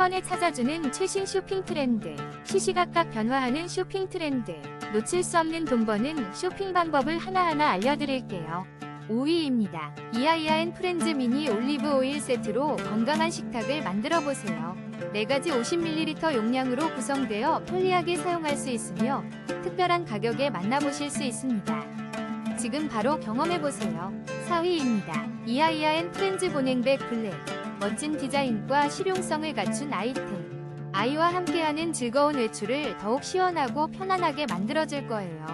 번에 찾아주는 최신 쇼핑 트렌드, 시시각각 변화하는 쇼핑 트렌드, 놓칠 수 없는 돈 버는 쇼핑 방법을 하나하나 알려드릴게요. 5위입니다. 이아이아엔 프렌즈 미니 올리브 오일 세트로 건강한 식탁을 만들어 보세요. 4가지 50ml 용량으로 구성되어 편리하게 사용할 수 있으며 특별한 가격에 만나보실 수 있습니다. 지금 바로 경험해보세요. 4위입니다. 이아이아엔 프렌즈 보냉백 블랙. 멋진 디자인과 실용성을 갖춘 아이템. 아이와 함께하는 즐거운 외출을 더욱 시원하고 편안하게 만들어줄 거예요.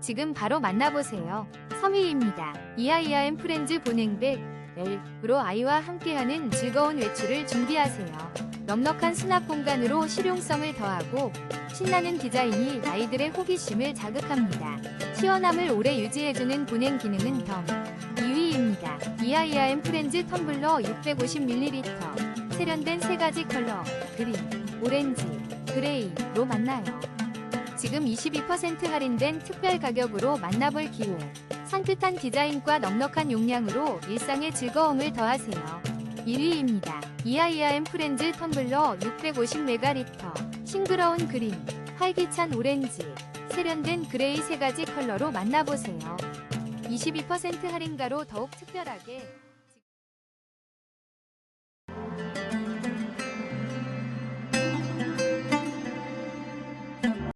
지금 바로 만나보세요. 3위입니다. 이아이아엔 프렌즈 보냉백 L으로 아이와 함께하는 즐거운 외출을 준비하세요. 넉넉한 수납 공간으로 실용성을 더하고 신나는 디자인이 아이들의 호기심을 자극합니다. 시원함을 오래 유지해주는 보냉 기능은 덤. 2위입니다. 이아이아엔 프렌즈 텀블러 650ml. 세련된 세 가지 컬러, 그린, 오렌지, 그레이로 만나요. 지금 22% 할인된 특별 가격으로 만나볼 기회. 산뜻한 디자인과 넉넉한 용량으로 일상의 즐거움을 더하세요. 1위입니다. 이아이아엔 프렌즈 텀블러 650ml. 싱그러운 그린, 활기찬 오렌지, 세련된 그레이 세 가지 컬러로 만나보세요. 22% 할인가로 더욱 특별하게